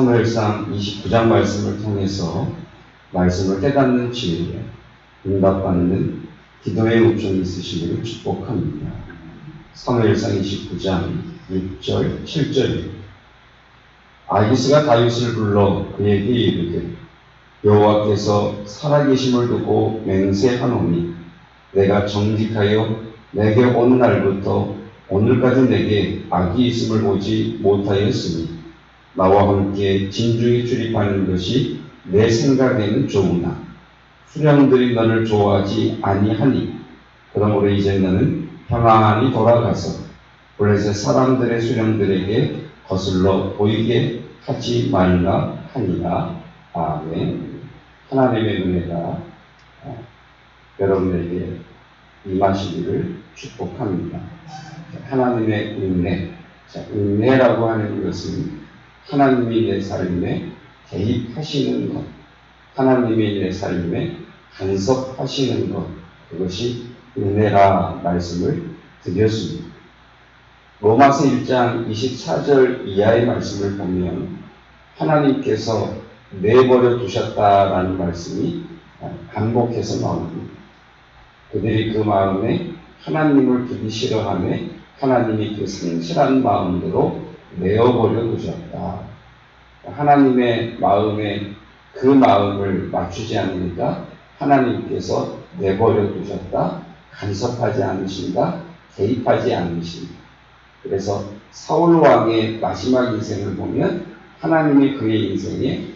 사무엘상 29장 말씀을 통해서 말씀을 깨닫는 지혜에 응답받는 기도의 목적이 있으시기를 축복합니다. 사무엘상 29장 6절, 7절입니다. 아기스가 다윗을 불러 그에게 이르되 여호와께서 살아계심을 두고 맹세하노니 내가 정직하여 내게 온 날부터 오늘까지 내게 악이 있음을 보지 못하였으니 나와 함께 진중에 출입하는 것이 내 생각에는 좋으나 수령들이 너를 좋아하지 아니하니 그러므로 이제 너는 평안히 돌아가서 블레셋 사람들의 수령들에게 거슬러 보이게 하지 말라 하니라 아멘 하나님의 은혜가 어, 여러분에게 임하시기를 축복합니다. 하나님의 은혜 자, 은혜라고 하는 것은 하나님이 내 삶에 개입하시는 것, 하나님이 내 삶에 간섭하시는 것, 그것이 은혜라 말씀을 드렸습니다. 로마서 1장 24절 이하의 말씀을 보면 하나님께서 내버려 두셨다라는 말씀이 반복해서 나옵니다. 그들이 그 마음에 하나님을 두기 싫어하며 하나님이 그 성실한 마음대로 내어버려 두셨다. 하나님의 마음에 그 마음을 맞추지 않으니까 하나님께서 내버려 두셨다. 간섭하지 않으신다. 개입하지 않으신다. 그래서 사울 왕의 마지막 인생을 보면 하나님이 그의 인생에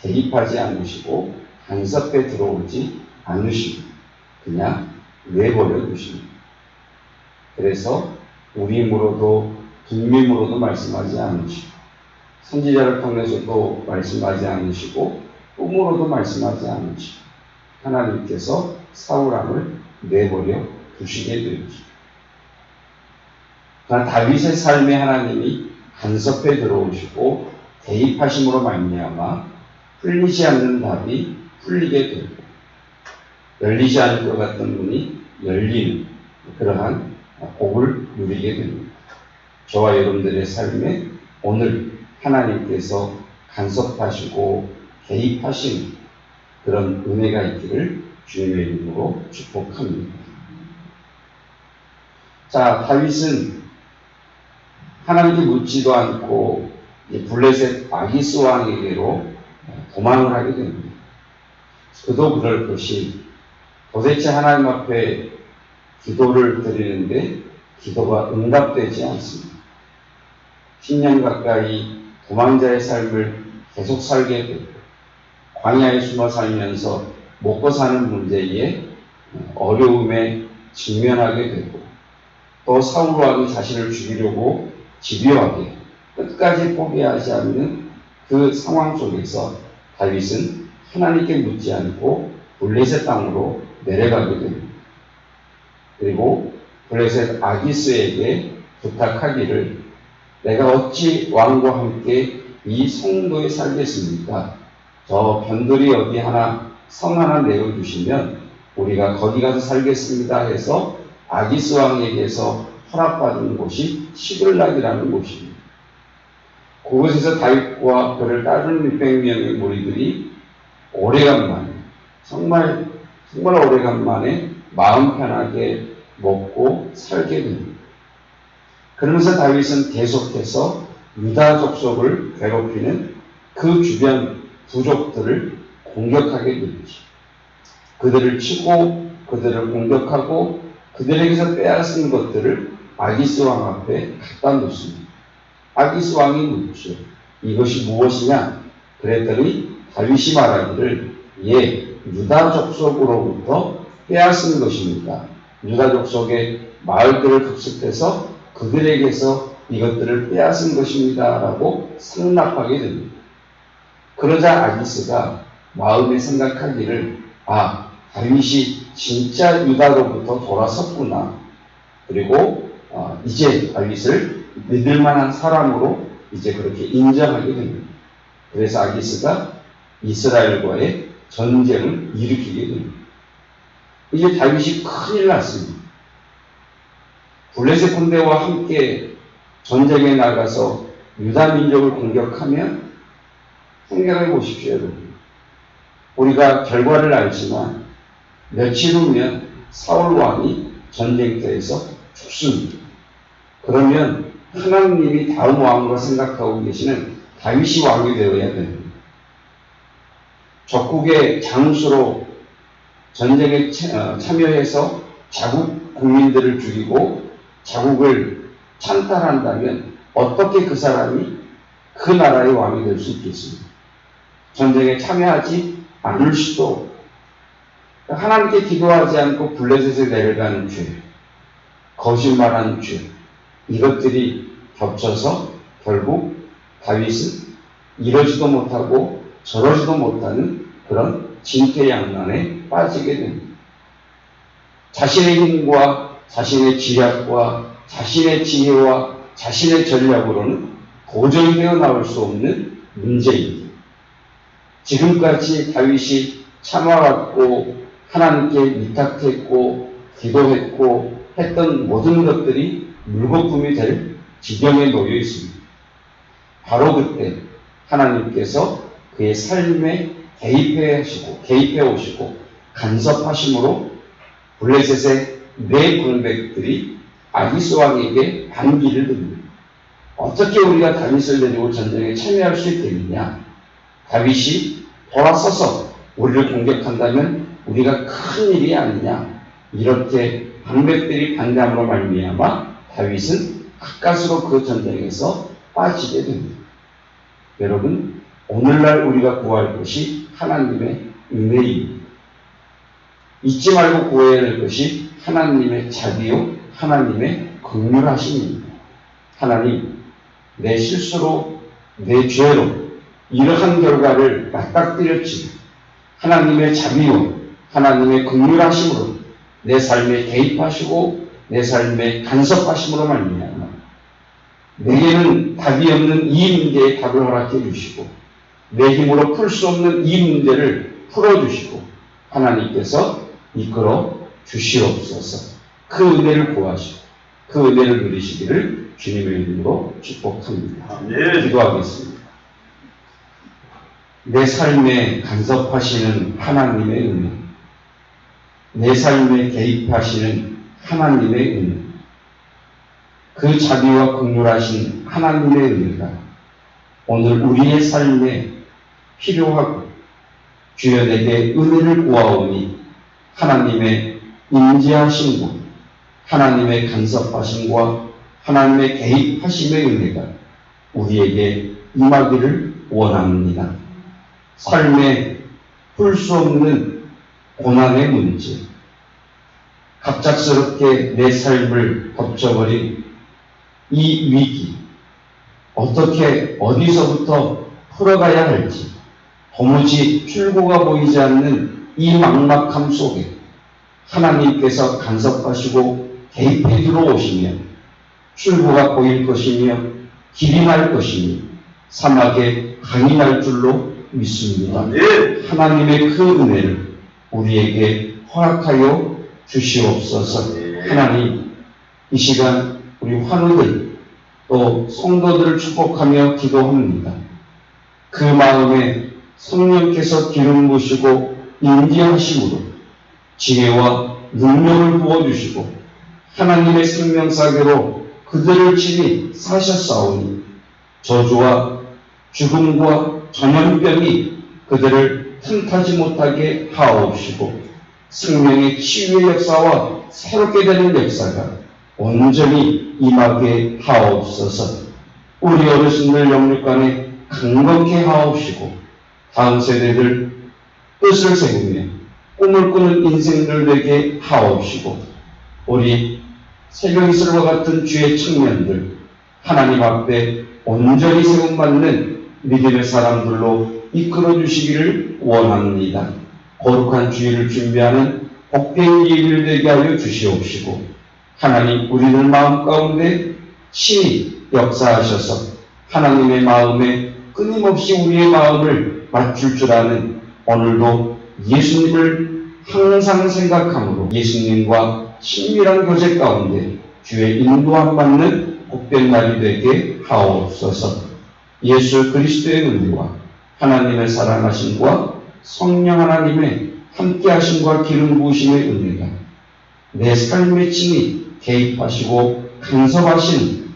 개입하지 않으시고 간섭해 들어오지 않으시고 그냥 내버려 두십니다. 그래서 우리무로도 분명으로도 말씀하지 않으시고 선지자를 통해서도 말씀하지 않으시고 꿈으로도 말씀하지 않으시고 하나님께서 사울왕을 내버려 두시게 되죠. 그러나 다윗의 삶에 하나님이 간섭해 들어오시고 대입하심으로 말미암아 풀리지 않는 답이 풀리게 되고 열리지 않을 것 같던 문이 열리는 그러한 복을 누리게 됩니다. 저와 여러분들의 삶에 오늘 하나님께서 간섭하시고 개입하신 그런 은혜가 있기를 주님의 이름으로 축복합니다. 자, 다윗은 하나님께 묻지도 않고 블레셋 아기스 왕에게로 도망을 하게 됩니다. 그도 그럴 것이 도대체 하나님 앞에 기도를 드리는데 기도가 응답되지 않습니다. 10년 가까이 도망자의 삶을 계속 살게 되고 광야에 숨어 살면서 먹고 사는 문제에 어려움에 직면하게 되고 또 사울 왕이 자신을 죽이려고 집요하게 끝까지 포기하지 않는 그 상황 속에서 다윗은 하나님께 묻지 않고 블레셋 땅으로 내려가게 됩니다. 그리고 블레셋 아기스에게 부탁하기를 내가 어찌 왕과 함께 이 성도에 살겠습니까? 저 변들이 어디 하나 성 하나 내어 주시면 우리가 거기 가서 살겠습니다 해서 아기스 왕에게서 허락받은 곳이 시글락이라는 곳입니다. 그곳에서 다윗과 그를 따르는 600명의 무리들이 오래간만에 정말 정말 오래간만에 마음 편하게 먹고 살게 됩니다. 그러면서 다윗은 계속해서 유다 족속을 괴롭히는 그 주변 부족들을 공격하게 되죠. 그들을 치고 그들을 공격하고 그들에게서 빼앗은 것들을 아기스 왕 앞에 갖다 놓습니다. 아기스 왕이 묻죠. 이것이 무엇이냐? 그랬더니 다윗이 말하기를 예, 유다 족속으로부터 빼앗은 것입니다. 유다 족속의 마을들을 급습해서 그들에게서 이것들을 빼앗은 것입니다. 라고 상납하게 됩니다. 그러자 아기스가 마음에 생각하기를 아, 다윗이 진짜 유다로부터 돌아섰구나. 그리고 어, 이제 다윗을 믿을 만한 사람으로 이제 그렇게 인정하게 됩니다. 그래서 아기스가 이스라엘과의 전쟁을 일으키게 됩니다. 이제 다윗이 큰일 났습니다. 블레셋 군대와 함께 전쟁에 나가서 유다 민족을 공격하면 생각해 보십시오, 여러분. 우리가 결과를 알지만 며칠 후면 사울 왕이 전쟁터에서 죽습니다. 그러면 하나님이 다음 왕으로 생각하고 계시는 다윗이 왕이 되어야 됩니다. 적국의 장수로 전쟁에 차- 어, 참여해서 자국 국민들을 죽이고 자국을 찬탈한다면 어떻게 그 사람이 그 나라의 왕이 될 수 있겠습니까? 전쟁에 참여하지 않을 수도 하나님께 기도하지 않고 블레셋에 내려가는 죄, 거짓말하는 죄, 이것들이 겹쳐서 결국 다윗은 이러지도 못하고 저러지도 못하는 그런 진퇴양난에 빠지게 됩니다. 자신의 힘과 자신의 지략과 자신의 지혜와 자신의 전략으로는 도저히 되어 나올 수 없는 문제입니다. 지금까지 다윗이 참아왔고 하나님께 위탁했고 기도했고 했던 모든 것들이 물거품이 될 지경에 놓여 있습니다. 바로 그때 하나님께서 그의 삶에 개입해 하시고 개입해 오시고 간섭하심으로 블레셋의 네 공백들이 아기스 왕에게 반기를 듭니다. 어떻게 우리가 다윗을 데리고 전쟁에 참여할 수 있겠느냐? 다윗이 돌아서서 우리를 공격한다면 우리가 큰 일이 아니냐? 이렇게 방백들이 반감으로 말미암아 다윗은 가까스로 그 전쟁에서 빠지게 됩니다. 여러분, 오늘날 우리가 구할 것이 하나님의 은혜입니다. 잊지 말고 구해야 할 것이 하나님의 자비요, 하나님의 긍휼하심입니다. 하나님, 내 실수로, 내 죄로 이러한 결과를 맞닥뜨렸지만 하나님의 자비요, 하나님의 긍휼하심으로 내 삶에 개입하시고 내 삶에 간섭하심으로 말미암아 내게는 답이 없는 이 문제에 답을 허락해 주시고 내 힘으로 풀 수 없는 이 문제를 풀어주시고 하나님께서 이끌어 주시옵소서 그 은혜를 구하시고 그 은혜를 누리시기를 주님의 이름으로 축복합니다. 네. 기도하겠습니다. 내 삶에 간섭하시는 하나님의 은혜, 내 삶에 개입하시는 하나님의 은혜, 그 자비와 긍휼하신 하나님의 은혜가 오늘 우리의 삶에 필요하고 주여 내게 은혜를 구하오니 하나님의 임재하심과 하나님의 간섭하심과 하나님의 개입하심의 은혜가 우리에게 임하기를 원합니다. 삶에 풀 수 없는 고난의 문제, 갑작스럽게 내 삶을 덮쳐버린 이 위기, 어떻게 어디서부터 풀어가야 할지, 도무지 출구가 보이지 않는 이 막막함 속에 하나님께서 간섭하시고 개입해 들어오시며 출구가 보일 것이며 길이 날 것이며 사막에 강이 날 줄로 믿습니다. 네. 하나님의 그 은혜를 우리에게 허락하여 주시옵소서. 하나님, 이 시간 우리 환우들 또 성도들을 축복하며 기도합니다. 그 마음에 성령께서 기름 부시고 인지하심으로 지혜와 능력을 부어주시고 하나님의 생명사계로 그들을 친히 사셨사오니 저주와 죽음과 전염병이 그들을 틈타지 못하게 하옵시고 생명의 치유의 역사와 새롭게 되는 역사가 온전히 임하게 하옵소서. 우리 어르신들 영육간에 강건케 하옵시고 다음 세대들 뜻을 세우며 꿈을 꾸는 인생들 되게 하옵시고 우리 세경이슬과 같은 주의 청년들 하나님 앞에 온전히 세움받는 믿음의 사람들로 이끌어 주시기를 원합니다. 거룩한 주의를 준비하는 복된 예비를 되게 하여 주시옵시고 하나님 우리들 마음 가운데 친히 역사하셔서 하나님의 마음에 끊임없이 우리의 마음을 맞출 줄 아는 오늘도 예수님을 항상 생각함으로 예수님과 친밀한 교제 가운데 주의 인도함 받는 복된 날이 되게 하옵소서. 예수 그리스도의 은혜와 하나님의 사랑하심과 성령 하나님의 함께하심과 기름 부으심의 은혜가 내 삶의 층이 개입하시고 간섭하신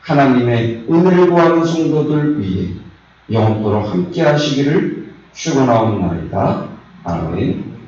하나님의 은혜를 구하는 성도들 위해 영원토록 함께하시기를 축원하옵나이다. 아멘.